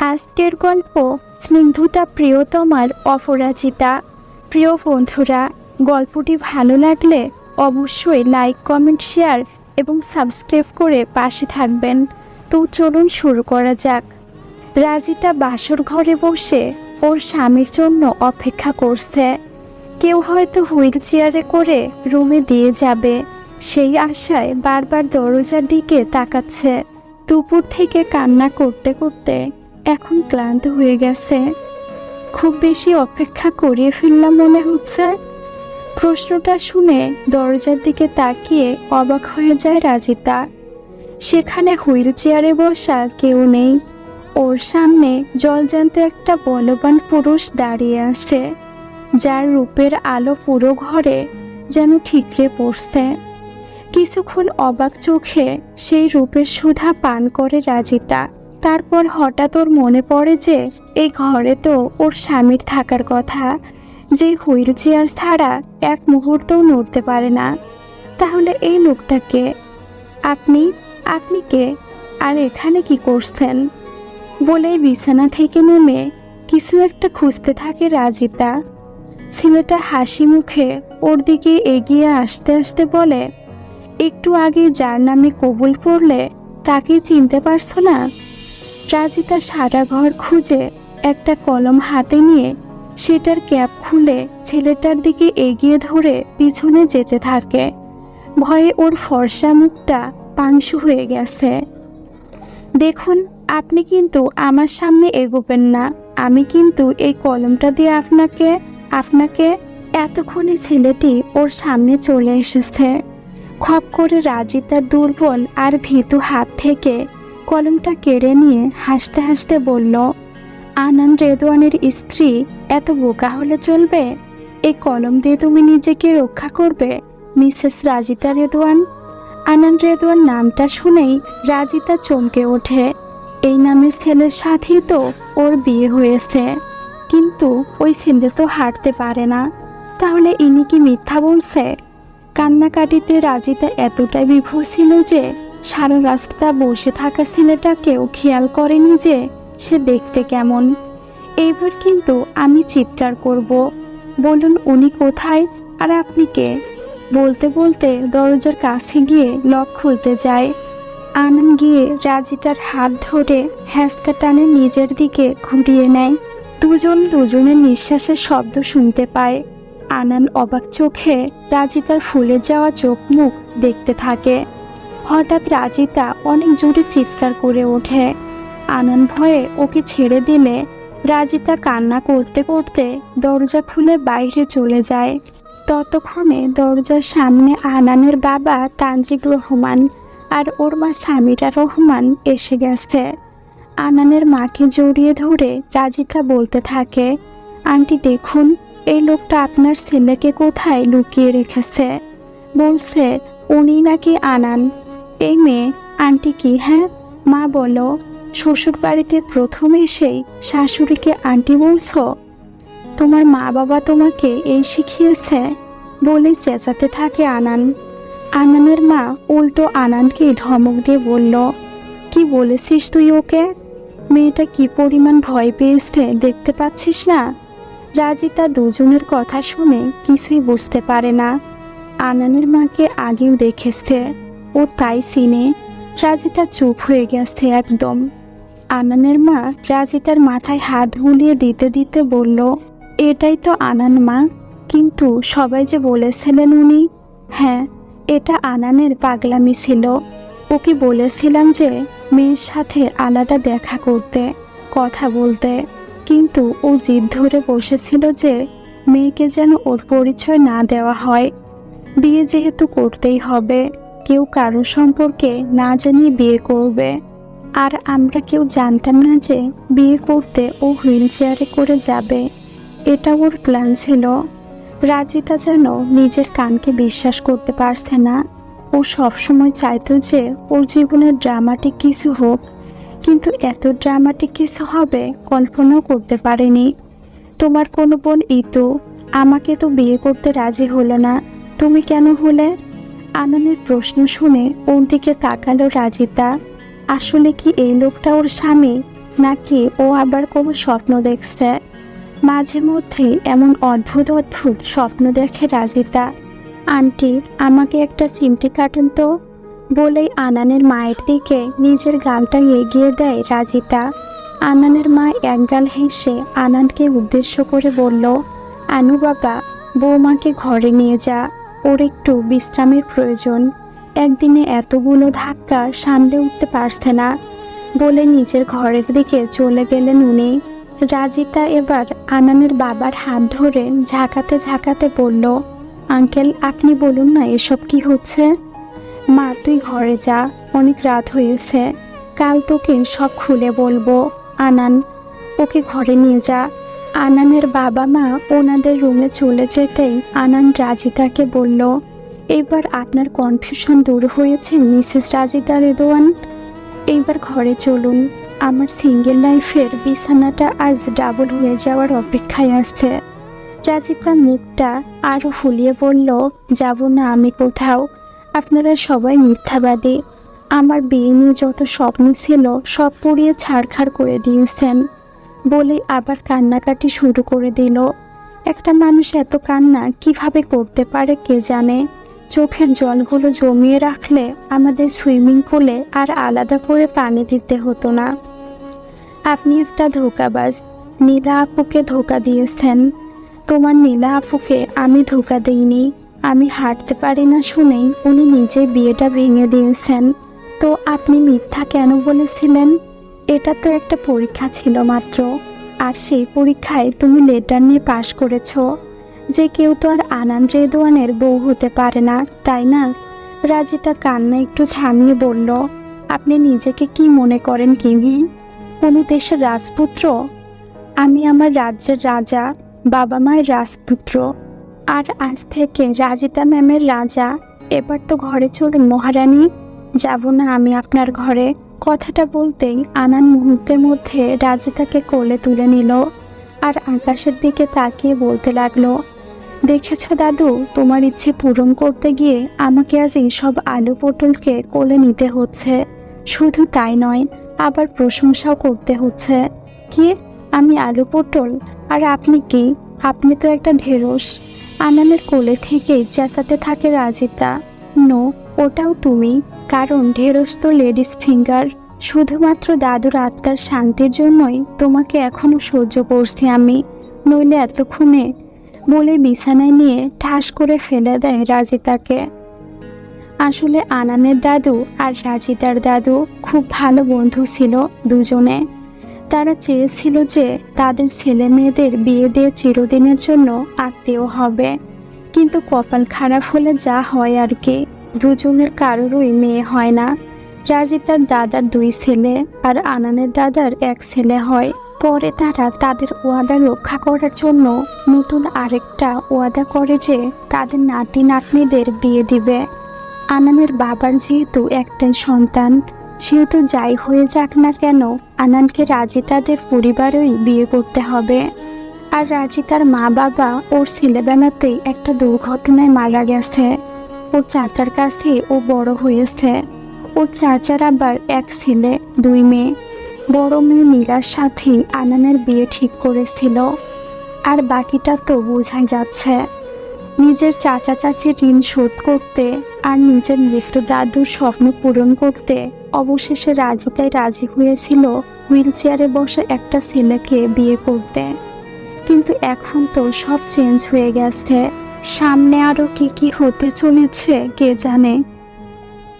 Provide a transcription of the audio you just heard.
আজকের গল্প স্নিগ্ধতা প্রিয়তমার অপরাজিতা। প্রিয় বন্ধুরা, গল্পটি ভালো লাগলে অবশ্যই লাইক কমেন্ট শেয়ার এবং সাবস্ক্রাইব করে পাশে থাকবেন। তো চলুন শুরু করা যাক। রাজিতা বাসর ঘরে বসে ওর স্বামীর জন্য অপেক্ষা করছে। কেউ হয়তো হুইল চেয়ারে করে রুমে দিয়ে যাবে। সেই আশায় বারবার দরজার দিকে তাকাচ্ছে। দুপুর থেকে কান্না করতে করতে এখন ক্লান্ত হয়ে গেছে। খুব বেশি অপেক্ষা করিয়ে ফেললাম মনে হচ্ছে। প্রশ্নটা শুনে দরজার দিকে তাকিয়ে অবাক হয়ে যায় রাজিতা। সেখানে হুইল চেয়ারে বসা কেউ নেই। ওর সামনে জলজান্ত একটা বলবান পুরুষ দাঁড়িয়ে আছে, যার রূপের আলো পুরো ঘরে যেন ঠিকরে পড়ছে। কিছুক্ষণ অবাক চোখে সেই রূপের সুধা পান করে রাজিতা। তারপর হঠাৎ ওর মনে পড়ে যে এই ঘরে তো ওর স্বামীর থাকার কথা, যে হুইল চেয়ার ছাড়া এক মুহূর্তও নড়তে পারে না। তাহলে এই লোকটাকে? আপনি? আপনি কে? আর এখানে কি করছেন? বলেই বিছানা থেকে নেমে কিছু একটা খুঁজতে থাকে রাজিতা। ছেলেটা হাসি মুখে ওর দিকে এগিয়ে আসতে আসতে বলে, একটু আগে যার নামে কবুল পড়লে তাকে চিনতে পারছ না? রাজিতা সারা ঘর খুঁজে একটা কলম হাতে নিয়ে সেটার ক্যাপ খুলে ছেলেটার দিকে এগিয়ে ধরে পিছনে যেতে থাকে। ভয়ে ওর ফর্সা মুখটা পাংশু হয়ে গেছে। দেখুন, আপনি কিন্তু আমার সামনে এগোবেন না। আমি কিন্তু এই কলমটা দিয়ে আপনাকে আপনাকে এতক্ষণে ছেলেটি ওর সামনে চলে এসেছে। খপ করে রাজিতার দুর্বল আর ভীতু হাত থেকে কলমটা কেড়ে নিয়ে হাসতে হাসতে বলল আনান রেদওয়ানের স্ত্রী এত বোকা হলে চলবে? এই কলম দিয়ে তুমি নিজেকে রক্ষা করবে, মিসেস রাজিতা রেদওয়ান? আনান রেদওয়ান নামটা শুনেই রাজিতা চমকে ওঠে। এই নামের ছেলের সাথেই তো ওর বিয়ে হয়েছে। কিন্তু ওই ছেলে তো হাঁটতে পারে না। তাহলে ইনি কি মিথ্যা বলছে? কান্নাকাটিতে রাজিতা এতটাই বিভোর ছিল যে সারা রাস্তা বসে থাকা ছেলেটাকেও খেয়াল করেনি যে সে দেখতে কেমন। এইবার কিন্তু আমি চিৎকার করব। বলুন, উনি কোথায়? আর আপনি কে? বলতে বলতে দরজার কাছে গিয়ে লক খুলতে যায় আনন্দ গিয়ে রাজিতার হাত ধরে হ্যাসকা টানে নিজের দিকে ঘুরিয়ে নেয়। দুজন দুজনের নিঃশ্বাসের শব্দ শুনতে পায়। আনান অবাক চোখে রাজিতার ফুলে যাওয়া চোখ মুখ দেখতে থাকে। হঠাৎ রাজিতা অনেক জোরে চিৎকার করে ওঠে। আনান ভয়ে ওকে ছেড়ে দিলে রাজিতা কান্না করতে করতে দরজা খুলে বাইরে চলে যায়। ততক্ষণে দরজার সামনে আনানের বাবা তানজিব রহমান আর ওর মা স্বামীরা রহমান এসে গেছে। আনানের মাকে জড়িয়ে ধরে রাজিতা বলতে থাকে, আন্টি, দেখুন, এই লোকটা আপনার ছেলেকে কোথায় লুকিয়ে রেখেছে? বলছে উনি নাকি আনান। এই মেয়ে, আন্টি কি হ্যাঁ? মা বলো শ্বশুর বাড়িতে প্রথম এসেই শাশুড়িকে আন্টি বলছো? তোমার মা বাবা তোমাকে এই শিখিয়েছে, বলে চেঁচাতে থাকে আনান। আনানের মা উল্টো আনানকে ধমক দিয়ে বলল, কি বলেছিস তুই ওকে? মেয়েটা কি পরিমাণ ভয় পেয়েছে, দেখতে পাচ্ছিস না? রাজিতা দুজনের কথা শুনে কিছুই বুঝতে পারে না। আনানের মাকে আগেও দেখেছে। ও তাই সিনে। রাজিতা চুপ হয়ে গেছে একদম। আনানের মা রাজিতার মাথায় হাত বুলিয়ে দিতে দিতে বলল, এটাই তো আনান মা। কিন্তু সবাই যে বলেছিলেন উনি হ্যাঁ এটা আনানের পাগলামি ছিল। ওকে বলেছিলাম যে মেয়ের সাথে আলাদা দেখা করতে, কথা বলতে। কিন্তু ও জিদ ধরে বসেছিল যে মেয়েকে যেন ওর পরিচয় না দেওয়া হয়। বিয়ে যেহেতু করতেই হবে কেউ কারও সম্পর্কে না জানিয়ে বিয়ে করবে। আর আমরা কেউ জানতাম না যে বিয়ে করতে ও হুইল চেয়ারে করে যাবে। এটা ওর প্ল্যান ছিল। রাজিতা যেন নিজের কানকে বিশ্বাস করতে পারছে না। ও সবসময় চাইতো যে ওর জীবনের ড্রামাটিক কিছু হোক, কিন্তু এত ড্রামাটিক কিছু হবে কল্পনাও করতে পারেনি। তোমার কোনো বোন ইতু, আমাকে তো বিয়ে করতে রাজি হলো না। তুমি কেন হলে? আনন্দের প্রশ্ন শুনে ওর দিকে তাকালো রাজিতা আসলে কি এই লোকটা ওর স্বামী? নাকি ও আবার কোনো স্বপ্ন দেখছে? মাঝে মধ্যে এমন অদ্ভুত অদ্ভুত স্বপ্ন দেখে রাজিতা আন্টি, আমাকে একটা চিমটি কাটেন তো? বলেই আনানের মায়ের দিকে নিজের গালটা এগিয়ে দেয় রাজিতা আনানের মা একগাল হেসে আনানকে উদ্দেশ্য করে বলল, আনু বাবা, বৌমাকে ঘরে নিয়ে যা। ওর একটু বিশ্রামের প্রয়োজন। একদিনে এতগুলো ধাক্কা সামলে উঠতে পারছে না। বলে নিজের ঘরের দিকে চলে গেলেন উনি। রাজিতা এবার আনানের বাবার হাত ধরে ঝাঁকাতে ঝাঁকাতে বলল, আঙ্কেল, আপনি বলুন না এসব কি হচ্ছে? মা, তুই ঘরে যা, অনেক রাত হয়েছে। কাল তোকে সব খুলে বলব। আনান, ওকে ঘরে নিয়ে যা। আনানের বাবা মা ওনাদের রুমে চলে যেতেই আনান রাজিতাকে বলল এবার আপনার কনফিউশন দূর হয়েছে, মিসেস রাজিতা রেদোয়ান এইবার ঘরে চলুন। আমার সিঙ্গেল লাইফের বিছানাটা আজ ডাবল হয়ে যাওয়ার অপেক্ষায় আসছে রাজিতা মুখটা আরও ফুলিয়ে বলল, যাব না আমি কোথাও। আপনারা সবাই মিথ্যাবাদী। আমার বিয়ে নিয়ে যত স্বপ্ন ছিল, সব পুড়িয়ে ছাড়খাড় করে দিয়েছেন। বলে আবার কান্নাকাটি শুরু করে দিল। একটা মানুষ এত কান্না কীভাবে করতে পারে কে জানে? চোখের জলগুলো জমিয়ে রাখলে আমাদের সুইমিং পুলে আর আলাদা করে পানি দিতে হতো না। আপনি একটা ধোকাবাজ, নীলা আপুকে ধোকা দিয়েছেন। তোমার নীলা আপুকে আমি ধোকা দিইনি। আমি হাঁটতে পারি না শুনেই উনি নিজে বিয়েটা ভেঙে দিয়েছেন। তো আপনি মিথ্যা কেন বলেছিলেন? এটা তো একটা পরীক্ষা ছিল মাত্র। আর সেই পরীক্ষায় তুমি লেটার নিয়ে পাশ করেছ। যে কেউ তো আর আনন্দ রেদওয়ানের বউ হতে পারে না, তাই না? রাজিতা কান্না একটু থামিয়ে বলল, আপনি নিজেকে কি মনে করেন কিমি? কোনো দেশের রাজপুত্র? আমি আমার রাজ্যের রাজা, বাবা মায়ের রাজপুত্র। আর আজ থেকে রাজিতা ম্যামের রাজা। এবার তো ঘরে চলুন মহারানী। যাব না আমি আপনার ঘরে। কথাটা বলতেই আনান মুহূর্তের মধ্যে রাজিতাকে কোলে তুলে নিল আর আকাশের দিকে তাকিয়ে বলতে লাগল, দেখেছ দাদু, তোমার ইচ্ছে পূরণ করতে গিয়ে আমাকে আজ এইসব আলু পটলকে কোলে নিতে হচ্ছে। শুধু তাই নয়, আবার প্রশংসাও করতে হচ্ছে। কি? আমি আলু পটল? আর আপনি কি? আপনি তো একটা ঢেঁড়স। আনানের কোলে থেকে চেঁচাতে থাকে রাজিতা। নো ওটাও তুমি, কারণ ঢেরস্ত লেডিস ফিঙ্গার শুধুমাত্র দাদুর আত্মার শান্তির জন্যই তোমাকে এখনও সহ্য করছি আমি। নইলে এতক্ষণে বলে বিছানায় নিয়ে ঠাস করে ফেলে দেয় রাজিতাকে। আসলে আনানের দাদু আর রাজিতার দাদু খুব ভালো বন্ধু ছিল দুজনে। তারা চেয়েছিল যে তাদের ছেলে মেয়েদের বিয়ে দিয়ে চিরদিনের জন্য আত্মীয় হবে। কিন্তু কপাল খারাপ হলে যা হয় আর কি। দুজনের কারোরই মেয়ে হয় না। রাজিতার দাদার দুই ছেলে আর আনানের দাদার এক ছেলে হয়। পরে তারা তাদের ওয়াদা রক্ষা করার জন্য নতুন আরেকটা ওয়াদা করে যে তাদের নাতি নাতনিদের বিয়ে দিবে। আনানের বাবার যেহেতু একটাই সন্তান, সেহেতু যাই হয়ে যাক না কেন আনানকে রাজি তাদের পরিবারই বিয়ে করতে হবে। আর রাজি তার মা বাবা ওর ছেলেবেলাতেই একটা দুর্ঘটনায় মারা গেছে। ওর চাচার কাছে ও বড় হয়েছে। ওর চাচার আবার এক ছেলে, দুই মেয়ে। বড় মেয়ে মীরার সাথেই আনানের বিয়ে ঠিক করেছিল। আর বাকিটা তো বোঝাই যাচ্ছে। নিজের চাচা চাচির ঋণ শোধ করতে আর নিজের মৃত্যু দাদুর স্বপ্ন পূরণ করতে অবশেষে রাজিতাই রাজি হয়েছিল হুইল চেয়ারে বসে একটা ছেলেকে বিয়ে করতে। কিন্তু এখন তো সব চেঞ্জ হয়ে গেছে। সামনে আরও কি কি হতে চলেছে কে জানে?